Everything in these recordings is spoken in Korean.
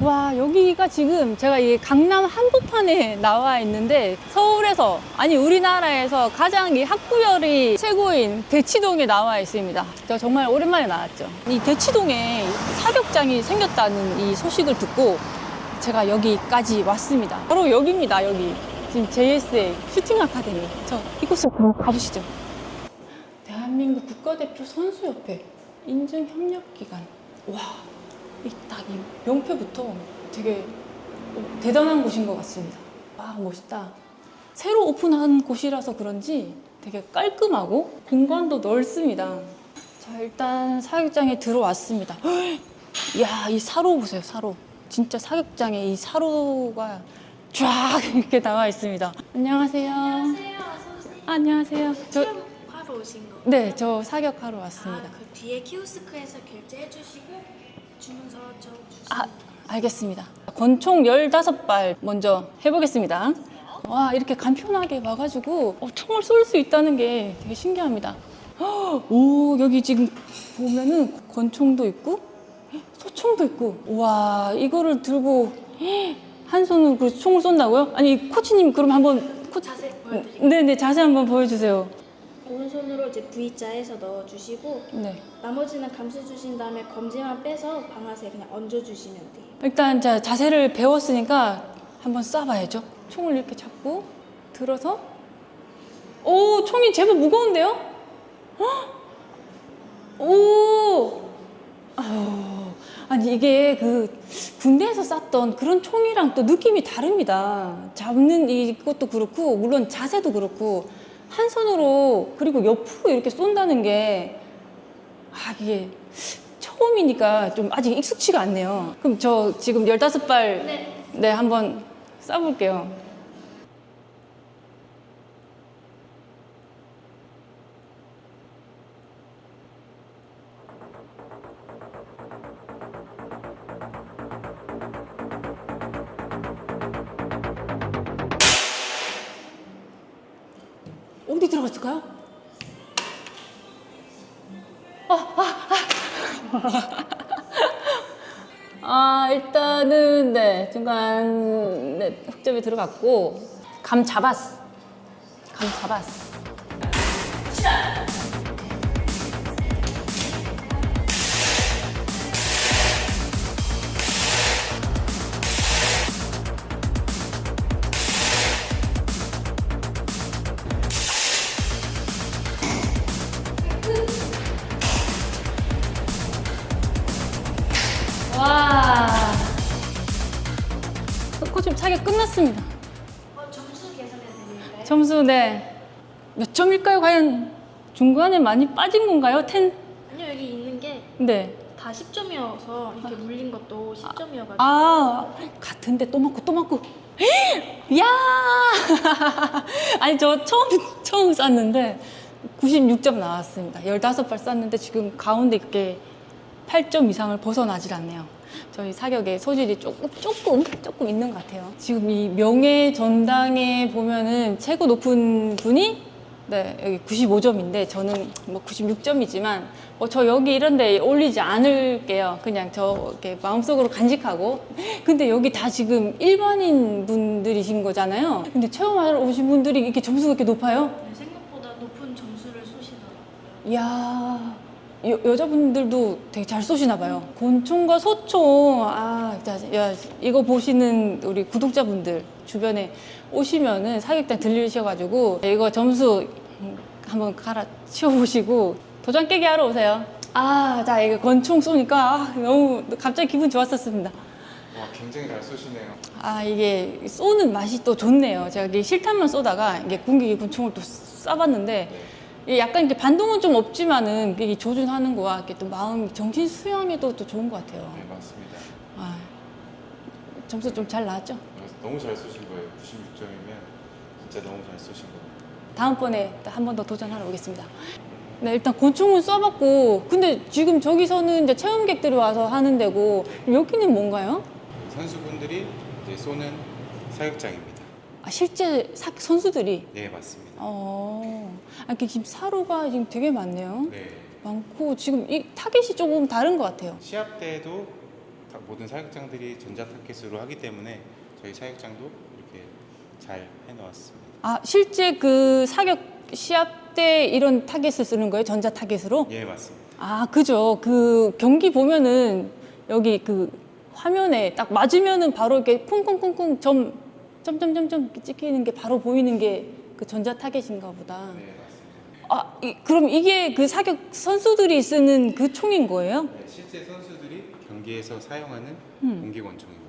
와 여기가 지금 제가 이 강남 한복판에 나와 있는데 서울에서 아니 우리나라에서 가장 이 학구열이 최고인 대치동에 나와 있습니다. 저 정말 오랜만에 나왔죠. 이 대치동에 사격장이 생겼다는 이 소식을 듣고 제가 여기까지 왔습니다. 바로 여기입니다. 여기 지금 JSA 슈팅 아카데미. 저 이곳으로 가보시죠. 대한민국 국가대표 선수협회 인증 협력 기관. 와. 이딱이 명패부터 되게 대단한 곳인 것 같습니다. 와 멋있다. 새로 오픈한 곳이라서 그런지 되게 깔끔하고 공간도 넓습니다. 자 일단 사격장에 들어왔습니다. 이야 이 사로 보세요 사로. 진짜 사격장에 이 사로가 쫙 이렇게 나와 있습니다. 안녕하세요. 안녕하세요. 안녕하세요. 저, 체험하러 오신 거. 네, 저 사격하러 왔습니다. 아, 그 뒤에 키오스크에서 결제해 주시고 주문서 적어주세요. 아, 알겠습니다. 권총 15발 먼저 해보겠습니다. 와, 이렇게 간편하게 와가지고 어, 총을 쏠 수 있다는 게 되게 신기합니다. 헉, 오, 여기 지금 보면은 권총도 있고, 소총도 있고, 와, 이거를 들고 한 손으로 그 총을 쏜다고요? 아니, 코치님 그럼 한번 코... 자세 보여드릴게요. 네네, 자세 한번 보여주세요. 오른손으로 이제 V자에서 넣어주시고 네. 나머지는 감싸 주신 다음에 검지만 빼서 방아쇠 그냥 얹어주시면 돼요. 일단 자, 자세를 배웠으니까 한번 쏴봐야죠. 총을 이렇게 잡고 들어서 오 총이 제법 무거운데요? 헉! 오 아유, 아니 이게 그 군대에서 쐈던 그런 총이랑 또 느낌이 다릅니다. 잡는 이것도 그렇고 물론 자세도 그렇고 한 손으로 그리고 옆으로 이렇게 쏜다는 게 아, 이게 처음이니까 좀 아직 익숙치가 않네요. 그럼 저 지금 15발 네. 네, 한번 쏴볼게요. 어디 들어갔을까요? 아, 일단은, 네, 중간, 네, 흑점이 들어갔고, 감 잡았어. 감 잡았어. 코좀 차게 끝났습니다. 어, 점수 계산해 드릴까요? 점수, 네. 몇 점일까요? 과연 중간에 많이 빠진 건가요? 텐? 아니요 여기 있는 게 네. 다 10점이어서 이렇게 물린 것도 10점이어가지고 아, 같은데 또 맞고 또 맞고. 야! 아니, 저 처음, 처음 쐈는데 96점 나왔습니다. 15발 쐈는데 지금 가운데 이렇게 8점 이상을 벗어나질 않네요. 저희 사격에 소질이 조금, 조금, 조금 있는 것 같아요. 지금 이 명예 전당에 보면은 최고 높은 분이 네, 여기 95점인데 저는 뭐 96점이지만 뭐 저 여기 이런 데 올리지 않을게요. 그냥 저 이렇게 마음속으로 간직하고. 근데 여기 다 지금 일반인 분들이신 거잖아요. 근데 체험하러 오신 분들이 이렇게 점수가 이렇게 높아요? 네, 생각보다 높은 점수를 쏘시더라고요. 이야, 여, 여자분들도 되게 잘 쏘시나 봐요. 곤충과 소총, 아, 자, 야, 이거 보시는 우리 구독자분들 주변에 오시면은 사격장 들리셔가지고 이거 점수 음, 한번 갈아 치워보시고 도장 깨기 하러 오세요. 아, 자, 이거 권총 쏘니까 아, 너무 갑자기 기분 좋았었습니다. 와 굉장히 잘 쏘시네요. 아 이게 쏘는 맛이 또 좋네요. 제가 이게 실탄만 쏘다가 이게 공기 군총을 또 쏴봤는데 네. 이게 약간 이렇게 반동은 좀 없지만은 이게 조준하는 거와 이렇게 또 마음 정신 수양에도 또 좋은 것 같아요. 네 맞습니다. 아, 점수 좀 잘 나왔죠? 너무 잘 쏘신 거예요. 96점이면 진짜 너무 잘 쏘신 거예요. 다음번에 한 번 더 도전하러 오겠습니다. 네, 일단 곤충은 써봤고, 근데 지금 저기서는 이제 체험객들이 와서 하는 데고, 여기는 뭔가요? 선수분들이 이제 쏘는 사격장입니다. 아, 실제 사- 선수들이. 네 맞습니다. 어, 아, 이렇게 지금 사로가 지금 되게 많네요. 네 많고, 지금 이 타겟이 조금 다른 것 같아요. 시합 때도 다- 모든 사격장들이 전자 타켓으로 하기 때문에 저희 사격장도 이렇게 잘 해놓았습니다. 아 실제 그 사격 시합 때 이런 타겟을 쓰는 거예요? 전자 타겟으로? 예 맞습니다. 아 그죠. 그 경기 보면은 여기 그 화면에 딱 맞으면은 바로 이렇게 쿵쿵쿵쿵 점 점점점점 이렇게 찍히는 게 바로 보이는 게 그 전자 타겟인가 보다. 네 맞습니다. 아 이, 그럼 이게 그 사격 선수들이 쓰는 그 총인 거예요? 네, 실제 선수들이 경기에서 사용하는 음. 공기 권총입니다.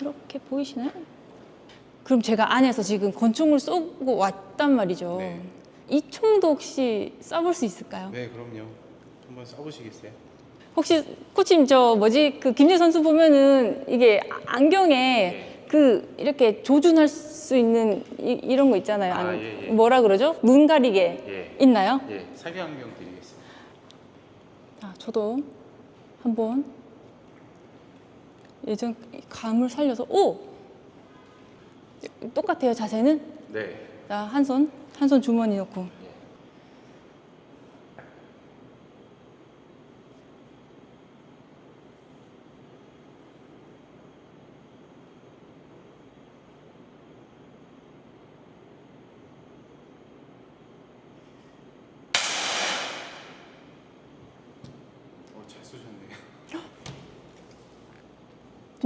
이렇게 보이시나요? 그럼 제가 안에서 지금 권총을 쏘고 왔단 말이죠. 네. 이 총도 혹시 쏴볼 수 있을까요? 네 그럼요. 한번 써보시겠어요? 혹시 코치님 저 뭐지 그 김재 선수 보면은 이게 아- 안경에 네. 그 이렇게 조준할 수 있는 이, 런거 있잖아요. 아, 안- 예, 예. 뭐라 그러죠? 눈 가리개 예. 있나요? 예 사격 안경 드리겠습니다. 아, 저도 한번 예전 감을 살려서 오 똑같아요 자세는. 네. 자, 한 손, 한 손 주머니 넣고. 어잘 쏘셨네요.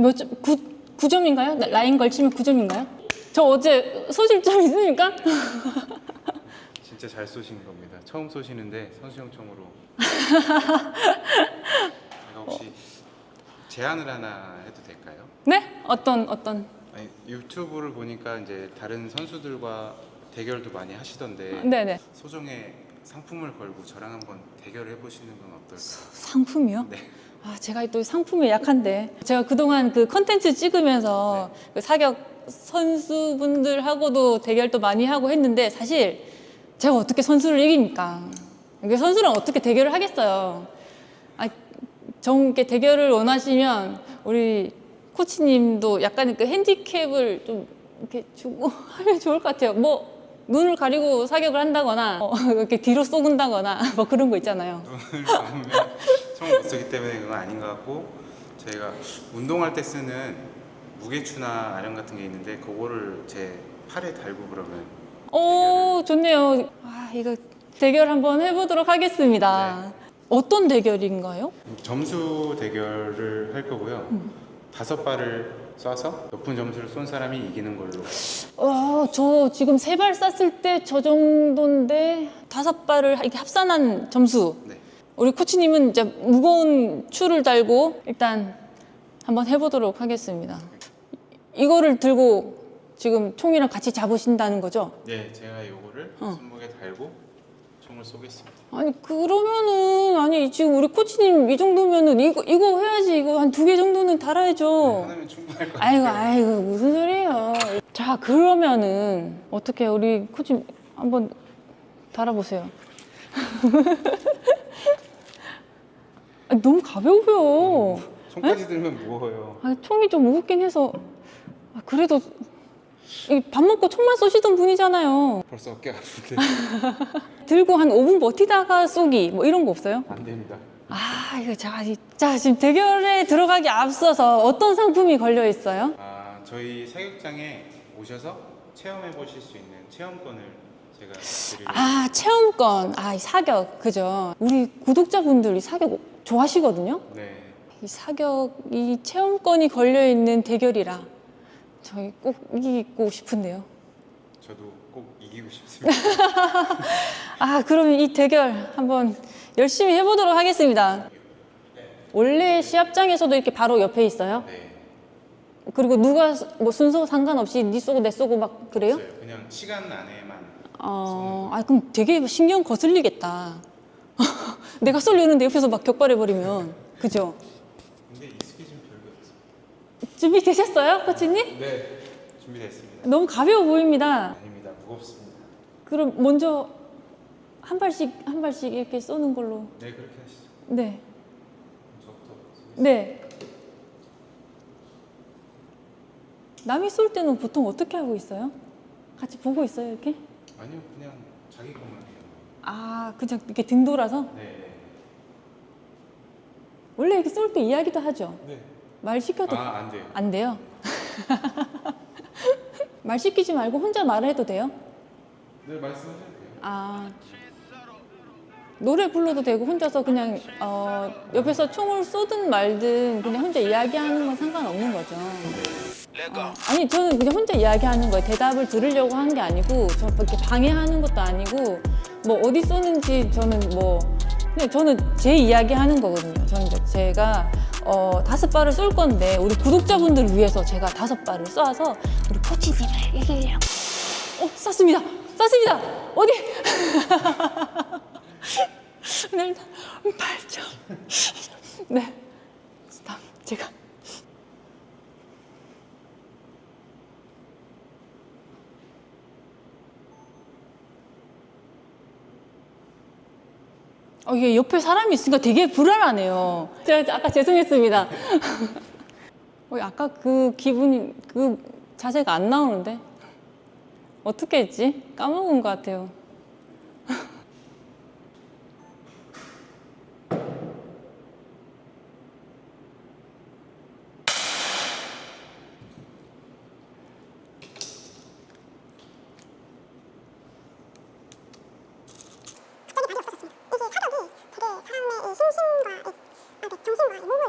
몇 점, 9, 9점인가요? 라인 걸치면 9점인가요? 저 어제 소실점 있으니까? 진짜 잘 쏘신 겁니다. 처음 쏘시는데 선수용 총으로. 제가 혹시 제안을 하나 해도 될까요? 네? 어떤, 어떤. 아니, 유튜브를 보니까 이제 다른 선수들과 대결도 많이 하시던데 네네. 소정의 상품을 걸고 저랑 한번 대결을 해보시는 건 어떨까요? 상품이요? 네. 아, 제가 또 상품에 약한데. 제가 그동안 그 컨텐츠 찍으면서 그 사격 선수분들하고도 대결도 많이 하고 했는데 사실 제가 어떻게 선수를 이깁니까? 이게 선수랑 어떻게 대결을 하겠어요? 아, 정께 대결을 원하시면 우리 코치님도 약간 그 핸디캡을 좀 이렇게 주고 하면 좋을 것 같아요. 뭐 눈을 가리고 사격을 한다거나 어, 이렇게 뒤로 쏘근다거나 뭐 그런 거 있잖아요. 눈을 감으면 총을 못 쓰기 때문에 그건 아닌 것 같고 저희가 운동할 때 쓰는 무게추나 아령 같은 게 있는데 그거를 제 팔에 달고 그러면 오, 좋네요. 아, 이거 대결 한번 해보도록 하겠습니다. 어떤 대결인가요? 점수 대결을 할 거고요. 음. 다섯 발을 쏴서 높은 점수를 쏜 사람이 이기는 걸로. 어, 저 지금 세 발 쐈을 때 저 정도인데 다섯 발을 이렇게 합산한 점수. 네. 우리 코치님은 이제 무거운 추를 달고 일단 한번 해보도록 하겠습니다. 이거를 들고 지금 총이랑 같이 잡으신다는 거죠? 네, 제가 요거를 어. 손목에 달고 총을 쏘겠습니다. 아니 그러면은 아니 지금 우리 코치님 이 정도면은 이거 이거 해야지 이거 한 두 개 정도는 달아야죠. 하나면 충분할 것 어. 아이고 같아요. 아이고 무슨 소리예요. 자 그러면은 어떻게 우리 코치 한번 달아보세요. 아, 너무 가벼워요. 손까지 들면 무거워요. 아, 총이 좀 무겁긴 해서 아, 그래도 이밥 먹고 총만 쏘시던 분이잖아요. 벌써 어깨가 아픈데 들고 한 5분 버티다가 쏘기 뭐 이런 거 없어요? 안 됩니다. 아 이거 자, 이- 자 지금 대결에 들어가기 앞서서 어떤 상품이 걸려 있어요? 아, 저희 사격장에 오셔서 체험해 보실 수 있는 체험권을 제가 드리려고 아 체험권, 아이 사격 그죠? 우리 구독자분들이 사격 좋아하시거든요. 네. 이 사격 이 체험권이 걸려 있는 대결이라 저희 꼭 이기고 싶은데요. 저도 꼭 이기고 싶습니다. 아 그러면 이 대결 한번 열심히 해보도록 하겠습니다. 원래 시합장에서도 이렇게 바로 옆에 있어요? 네. 그리고 누가 뭐 순서 상관없이 니 쏘고 내 쏘고 막 그래요? 없어요. 그냥 시간 안에만 어, 아 그럼 되게 신경 거슬리겠다. 내가 쏠려는데 옆에서 막 격발해 버리면 그죠? 근데 익숙해지면 별게 없어요. 준비 되셨어요, 코치님? 네. 준비됐습니다. 너무 가벼워 보입니다. 아닙니다. 무겁습니다. 그럼 먼저 한 발씩 한 발씩 이렇게 쏘는 걸로. 네, 그렇게 하시죠. 네, 저부터 네. 남이 쏠 때는 보통 어떻게 하고 있어요? 같이 보고 있어요, 이렇게? 아니요, 그냥 자기 것만 해요. 아, 그냥 이렇게 등 돌아서? 네. 원래 이렇게 쏠 때 이야기도 하죠. 네. 말 시켜도 아, 안 돼요. 안 돼요. 말 시키지 말고 혼자 말을 해도 돼요? 네, 말씀하셔도 돼요. 아 노래 불러도 되고 혼자서 그냥 어, 옆에서 총을 쏘든 말든 그냥 혼자 이야기하는 건 상관없는 거죠. 어, 아니 저는 그냥 혼자 이야기하는 거예요. 대답을 들으려고 한 게 아니고 저 이렇게 방해하는 것도 아니고 뭐 어디 쏘는지 저는 뭐 그냥 저는 제 이야기 하는 거거든요. 저는 이제 제가 어, 다섯 발을 쏠 건데 우리 구독자분들을 위해서 제가 다섯 발을 쏴서 우리 코치님을 이기려고 어 쐈습니다. 쐈습니다. 어디? 네, 일단 8점. 네. 다음 제가 어, 이게 옆에 사람이 있으니까 되게 불안하네요. 제가 아까 죄송했습니다. 어, 아까 그 기분이, 그 자세가 안 나오는데? 어떻게 했지? 까먹은 것 같아요. 이게 사격이 되게 사람의 이 심신과 이, 아, 그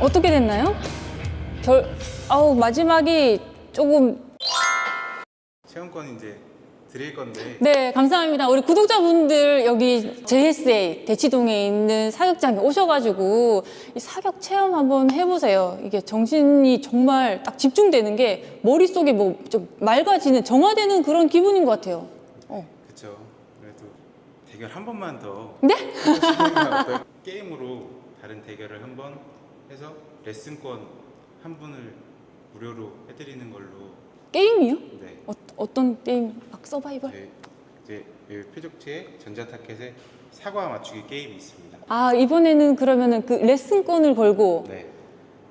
어떻게 됐나요? 결, 아우, 마지막이 조금 체험권 이제 드릴 건데 네, 감사합니다. 우리 구독자분들 여기 JSA 대치동에 있는 사격장에 오셔가지고 이 사격 체험 한번 해보세요. 이게 정신이 정말 딱 집중되는 게 머릿속에 뭐 좀 맑아지는 정화되는 그런 기분인 것 같아요. 어. 그쵸. 그래도 대결 한 번만 더 네? 게임으로 다른 대결을 한번 해서 레슨권 한 분을 무료로 해드리는 걸로 게임이요? 네. 어, 어떤 게임? 막 서바이벌? 네. 이제 이 표적지에 전자타켓에 사과 맞추기 게임이 있습니다. 아, 이번에는 그러면은 그 레슨권을 걸고 네,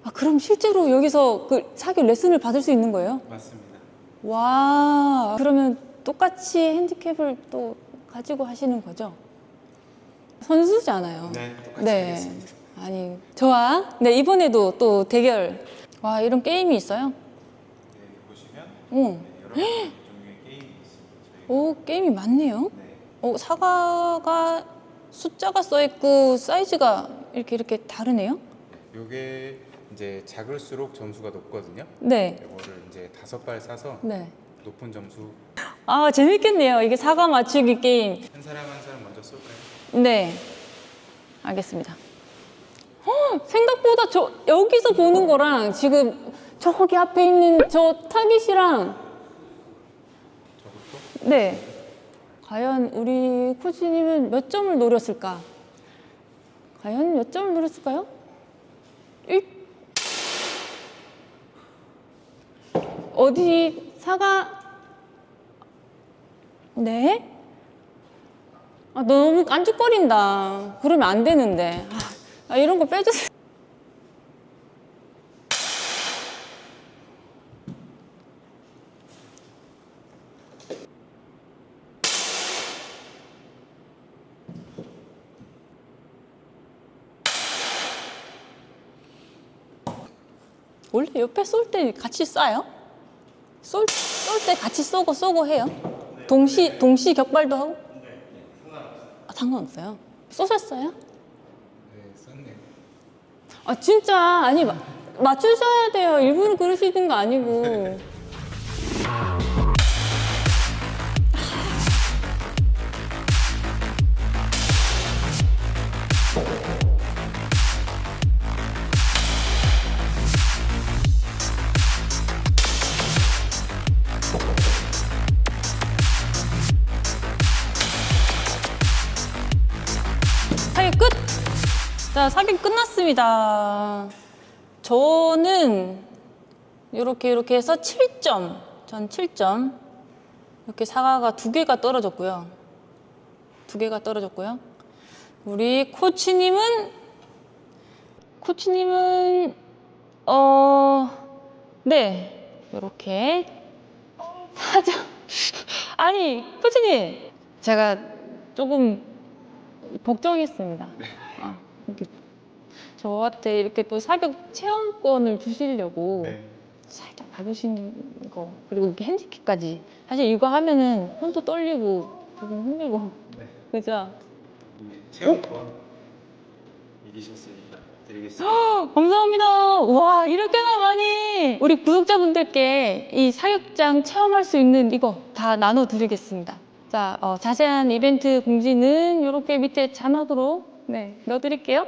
아, 그럼 실제로 여기서 그 사격 레슨을 받을 수 있는 거예요? 맞습니다. 와, 그러면 똑같이 핸디캡을 또 가지고 하시는 거죠? 선수잖아요. 네, 똑같이 하겠습니다. 아니, 저와 네, 이번에도 또 대결. 와, 이런 게임이 있어요? 네, 보시면 오, 네, 여러 가지 종류의 게임이 있습니다. 저희가 오 게임이 많네요. 네, 오, 사과가 숫자가 써 있고 사이즈가 이렇게 이렇게 다르네요. 요게 이제 작을수록 점수가 높거든요. 네. 이거를 이제 다섯 발 쏴서 네. 높은 점수 아, 재밌겠네요. 이게 사과 맞추기 게임. 한 사람 한 사람 먼저 쏠까요? 네. 알겠습니다. 헉, 생각보다 저 여기서 보는 거랑 지금 저기 앞에 있는 저 타깃이랑 네. 과연 우리 코치님은 몇 점을 노렸을까? 과연 몇 점을 노렸을까요? 일... 어디 사과 네? 아, 너무 깐죽거린다. 그러면 안 되는데. 아, 아, 이런 거 빼주세요. 원래 옆에 쏠 때 같이 쏴요? 쏠, 쏠 때 같이 쏘고 쏘고 해요? 동시, 동시 격발도 하고? 아, 상관없어요. 쏘셨어요? 아, 진짜. 아니, 마- 맞추셔야 돼요. 일부러 그러시는 거 아니고. 자, 사격 끝났습니다. 저는 이렇게 이렇게 해서 7점. 전 7점. 이렇게 사과가 두 개가 떨어졌고요. 두 개가 떨어졌고요. 우리 코치님은 코치님은 어 네. 이렇게 4점. 아니, 코치님. 제가 조금 걱정했습니다. 아, 이렇게 저한테 이렇게 또 사격 체험권을 주시려고 살짝 받으신 거 그리고 이렇게 핸디캡까지 사실 이거 하면은 손도 떨리고 조금 힘들고 그죠? 체험권 이기셨으니까 드리겠습니다. 감사합니다. 와 이렇게나 많이 우리 구독자분들께 이 사육장 체험할 수 있는 이거 다 나눠드리겠습니다. 자 어, 자세한 이벤트 공지는 이렇게 밑에 자막으로 네 넣어드릴게요.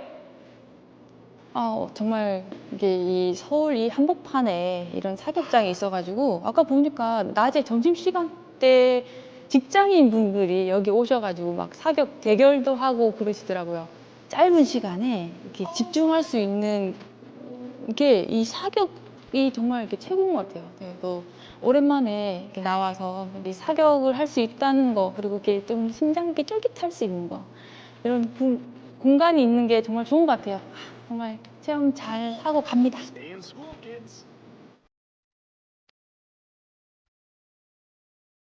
아 어, 정말 이게 이 서울 이 한복판에 이런 사격장이 있어가지고 아까 보니까 낮에 점심 시간 때 직장인 분들이 여기 오셔가지고 막 사격 대결도 하고 그러시더라고요. 짧은 시간에 이렇게 집중할 수 있는 게 이 사격이 정말 이렇게 최고인 것 같아요. 네, 또 오랜만에 이렇게 나와서 이 사격을 할 수 있다는 거 그리고 이렇게 좀 심장이 쫄깃할 수 있는 거 이런 부- 공간이 있는 게 정말 좋은 것 같아요. 정말 체험 잘 하고 갑니다.